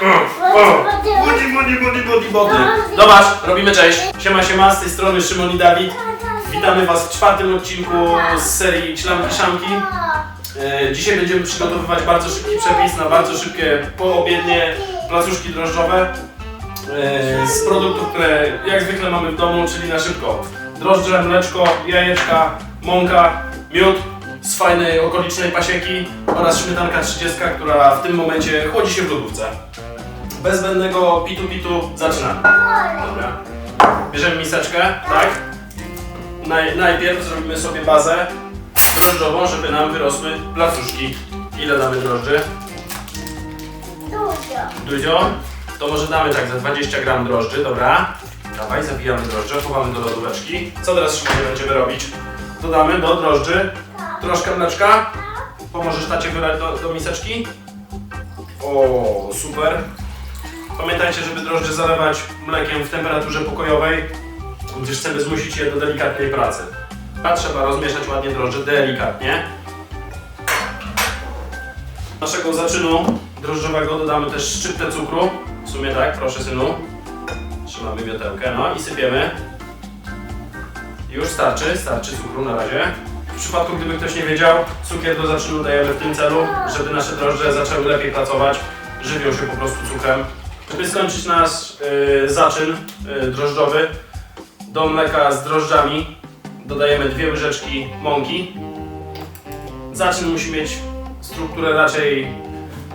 Body, body, body, body, body. Zobacz, robimy cześć. Siema, siema, z tej strony Szymon i Dawid. Witamy Was w czwartym odcinku z serii Ślamki Szamki. E, Dzisiaj będziemy przygotowywać bardzo szybki przepis na bardzo szybkie poobiednie placuszki drożdżowe e, z produktów, które jak zwykle mamy w domu, czyli na szybko. Drożdże, mleczko, jajeczka, mąka, miód z fajnej okolicznej pasieki oraz śmietanka 30, która w tym momencie chłodzi się w lodówce. Bez zbędnego pitu pitu zaczynamy. Dobra. Bierzemy miseczkę, tak? Naj, najpierw zrobimy sobie bazę drożdżową, żeby nam wyrosły placuszki. Ile damy drożdży? Dużo? To może damy tak za 20 gram drożdży, dobra? Dawaj, zabijamy drożdże, chowamy do lodóweczki. Co teraz Szymonie będziemy robić? Dodamy do drożdży troszkę mleczka. Pomożesz tacie wylać do, do miseczki? O, super. Pamiętajcie, żeby drożdże zalewać mlekiem w temperaturze pokojowej, gdyż chcemy zmusić je do delikatnej pracy. A trzeba rozmieszać ładnie drożdże, delikatnie. Naszego zaczynu drożdżowego dodamy też szczyptę cukru. W sumie tak, proszę synu. Trzymamy miotełkę, no i sypiemy. Już starczy, starczy cukru na razie. W przypadku gdyby ktoś nie wiedział, cukier do zaczynu dajemy w tym celu, żeby nasze drożdże zaczęły lepiej pracować, żywią się po prostu cukrem. Żeby skończyć nasz y, zaczyn y, drożdżowy, do mleka z drożdżami dodajemy dwie łyżeczki mąki. Zaczyn musi mieć strukturę raczej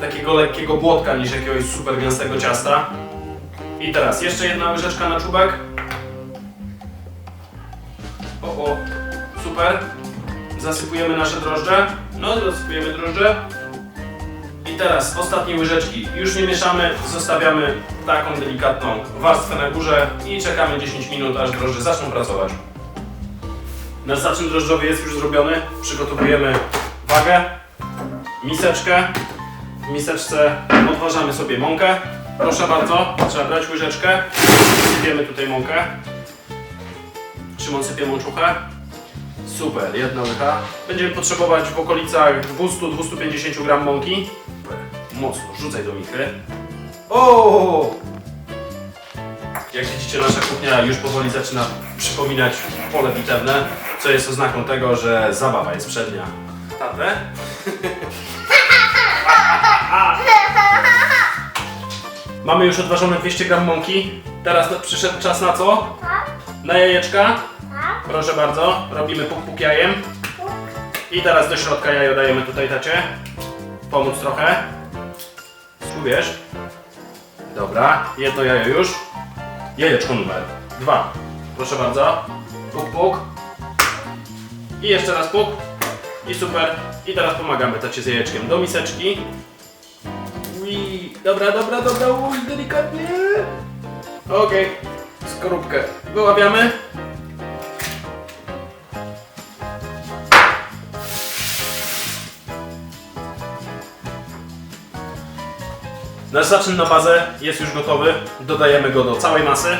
takiego lekkiego błotka niż jakiegoś super gęstego ciasta. I teraz jeszcze jedna łyżeczka na czubek. O, o, super. Zasypujemy nasze drożdże. No, zasypujemy drożdże. Teraz ostatnie łyżeczki. Już nie mieszamy, zostawiamy taką delikatną warstwę na górze i czekamy 10 minut, aż drożdże zaczną pracować. Nasz zaczyn drożdżowy jest już zrobiony. Przygotowujemy wagę, miseczkę. W miseczce odważamy sobie mąkę. Proszę bardzo, trzeba brać łyżeczkę. Sypiemy tutaj mąkę. Szymon sypie mączuchę. Super, jedna łycha. Będziemy potrzebować w okolicach 200-250 gram mąki. Mocno, rzucaj do mikry. O! Jak widzicie, nasza kuchnia już powoli zaczyna przypominać pole bitewne, co jest oznaką tego, że zabawa jest przednia. Tatę? Mamy już odważone 200 gram mąki. Teraz przyszedł czas na co? Na jajeczka. Proszę bardzo, robimy puk puk jajem. I teraz do środka jajo dajemy tutaj tacie. Pomóc trochę. Spróbujesz? Dobra, jedno jajo już. Jajeczko numer dwa. Proszę bardzo. Puk puk. I jeszcze raz puk. I super. I teraz pomagamy tacie z jajeczkiem do miseczki. Ui, dobra, dobra, dobra, uj, delikatnie. Okej, skorupkę wyławiamy. Nasz zaczyn na bazę jest już gotowy. Dodajemy go do całej masy.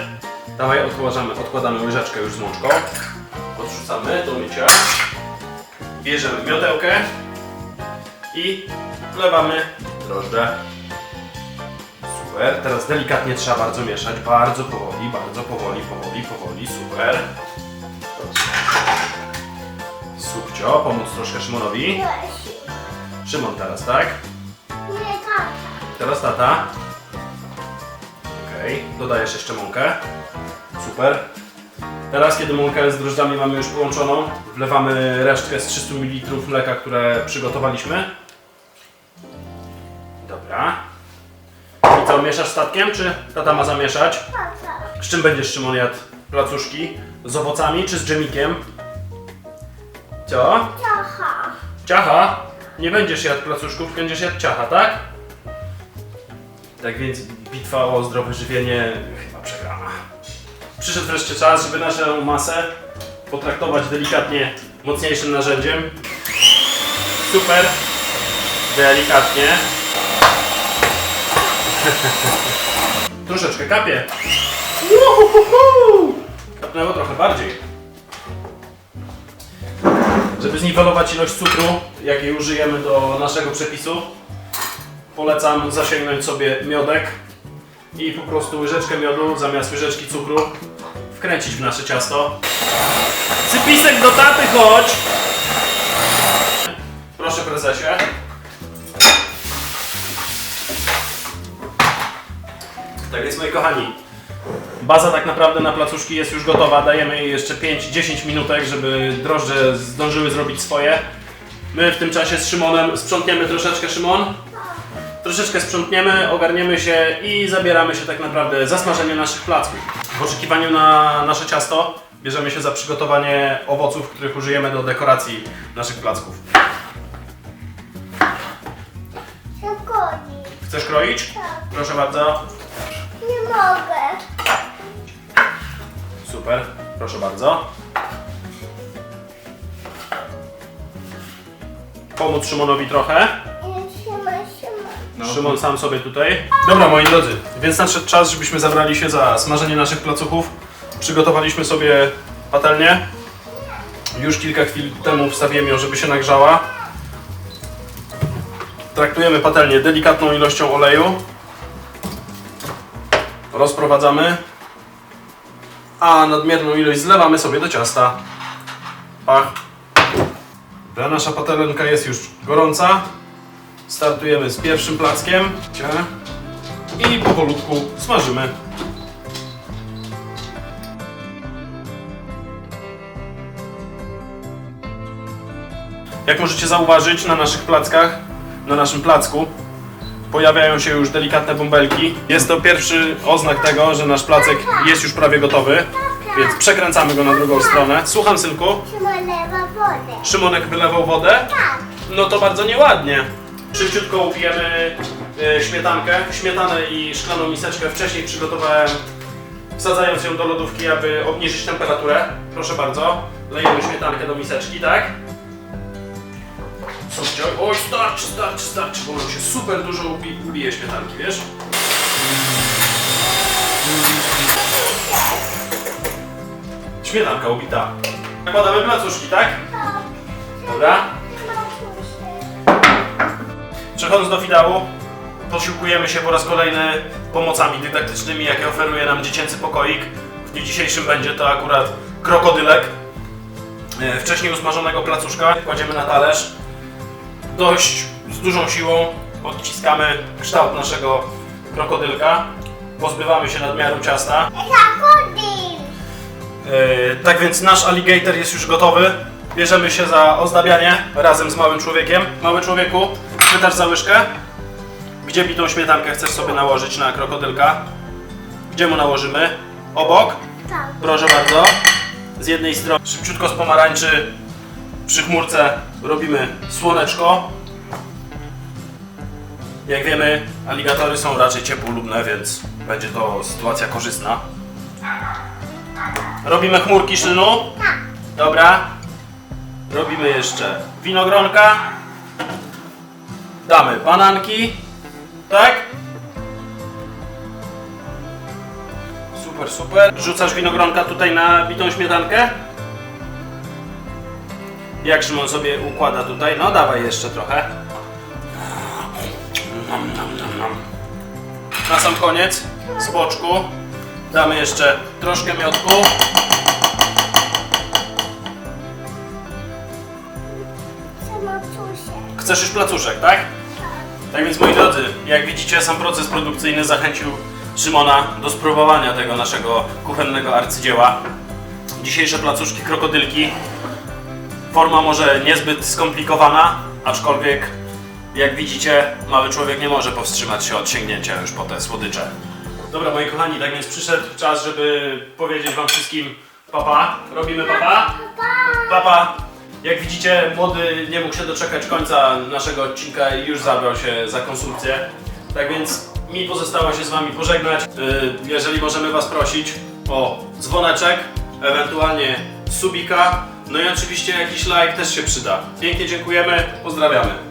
Dawaj, odkładamy, odkładamy łyżeczkę już z mączką. Odrzucamy do mycia. Bierzemy miotełkę i wlewamy drożdże. Super. Teraz delikatnie trzeba bardzo mieszać. Bardzo powoli, bardzo powoli, powoli, powoli. Super. Subcio, pomóc troszkę Szymonowi. Szymon teraz, tak? Teraz tata. Okej, dodajesz jeszcze mąkę. Super. Teraz, kiedy mąkę z drożdżami mamy już połączoną, wlewamy resztkę z 300 ml mleka, które przygotowaliśmy. Dobra. I co, mieszasz statkiem, czy tata ma zamieszać? Z czym będziesz, Szymon, jadł placuszki z owocami czy z dżemikiem? Co? Ciacha. Ciacha? Nie będziesz jadł placuszków, będziesz jadł ciacha, tak? Tak więc bitwa o zdrowe żywienie chyba przegrana. Przyszedł wreszcie czas, żeby naszą masę potraktować delikatnie mocniejszym narzędziem. Super. Delikatnie. Troszeczkę kapie. Uhuhuhu. Kapnęło trochę bardziej. Żeby zniwelować ilość cukru, jakiej użyjemy do naszego przepisu, polecam zasięgnąć sobie miodek i po prostu łyżeczkę miodu zamiast łyżeczki cukru wkręcić w nasze ciasto. Cypisek do taty, chodź! Proszę prezesie. Tak więc moi kochani, Baza tak naprawdę na placuszki jest już gotowa. Dajemy jej jeszcze 5-10 minutek, żeby drożdże zdążyły zrobić swoje. My w tym czasie z Szymonem sprzątniemy troszeczkę, Szymon. Troszeczkę sprzątniemy, ogarniemy się i zabieramy się tak naprawdę za smażenie naszych placków. W oczekiwaniu na nasze ciasto bierzemy się za przygotowanie owoców, których użyjemy do dekoracji naszych placków. Chcesz kroić? Tak. Proszę bardzo. Nie mogę. Super, proszę bardzo. Pomóc Szymonowi trochę. Trzyma. Szymon sam sobie tutaj. Dobra moi drodzy, więc nadszedł czas, żebyśmy zabrali się za smażenie naszych placuchów. Przygotowaliśmy sobie patelnię. Już kilka chwil temu wstawiłem ją, żeby się nagrzała. Traktujemy patelnię delikatną ilością oleju. Rozprowadzamy. A nadmierną ilość zlewamy sobie do ciasta. Pach. Ta nasza patelenka jest już gorąca. Startujemy z pierwszym plackiem i powolutku smażymy. Jak możecie zauważyć na naszych plackach, na naszym placku pojawiają się już delikatne bąbelki. Jest to pierwszy oznak tego, że nasz placek jest już prawie gotowy, więc przekręcamy go na drugą stronę. Słucham synku. Trzyma lewa wodę. Szymonek wylewał wodę. Tak. No to bardzo nieładnie. Szybciutko upijemy e, śmietankę, śmietanę i szklaną miseczkę wcześniej przygotowałem, wsadzając ją do lodówki, aby obniżyć temperaturę. Proszę bardzo, lejemy śmietankę do miseczki, tak? Chciał? Oj, starczy, starczy, starczy, bo się super dużo ubi ubije śmietanki, wiesz? Śmietanka ubita. Nakładamy placuszki? Tak. Dobra. Przechodząc do finału, posiłkujemy się po raz kolejny pomocami dydaktycznymi, jakie oferuje nam dziecięcy pokoik. W dniu dzisiejszym będzie to akurat krokodylek. E, Wcześniej usmażonego placuszka kładziemy na talerz. Dość z dużą siłą odciskamy kształt naszego krokodylka. Pozbywamy się nadmiaru ciasta. Krokodyl. E, tak więc nasz alligator jest już gotowy. Bierzemy się za ozdabianie razem z małym człowiekiem. Mały człowieku, pytasz za łyżkę? Gdzie bitą śmietankę chcesz sobie nałożyć na krokodylka? Gdzie mu nałożymy? Obok? Tak. Proszę bardzo. Z jednej strony szybciutko z pomarańczy przy chmurce robimy słoneczko. Jak wiemy, aligatory są raczej ciepłolubne, więc będzie to sytuacja korzystna. Robimy chmurki szynu. Dobra. Robimy jeszcze winogronka. Damy bananki. Tak? Super, super. Rzucasz winogronka tutaj na bitą śmietankę? Jak Szymon sobie układa tutaj? No dawaj jeszcze trochę. Na sam koniec, z boczku, damy jeszcze troszkę miodku. Chcesz już placuszek, tak? Tak więc moi drodzy, jak widzicie sam proces produkcyjny zachęcił Szymona do spróbowania tego naszego kuchennego arcydzieła. Dzisiejsze placuszki krokodylki. Forma może niezbyt skomplikowana, aczkolwiek jak widzicie mały człowiek nie może powstrzymać się od sięgnięcia już po te słodycze. Dobra, moi kochani, tak więc przyszedł czas, żeby powiedzieć wam wszystkim papa. Robimy papa. Papa. Jak widzicie, młody nie mógł się doczekać końca naszego odcinka i już zabrał się za konsumpcję. Tak więc mi pozostało się z wami pożegnać. Yy, jeżeli możemy was prosić o dzwoneczek, ewentualnie subika, no i oczywiście jakiś like też się przyda. Pięknie dziękujemy, pozdrawiamy.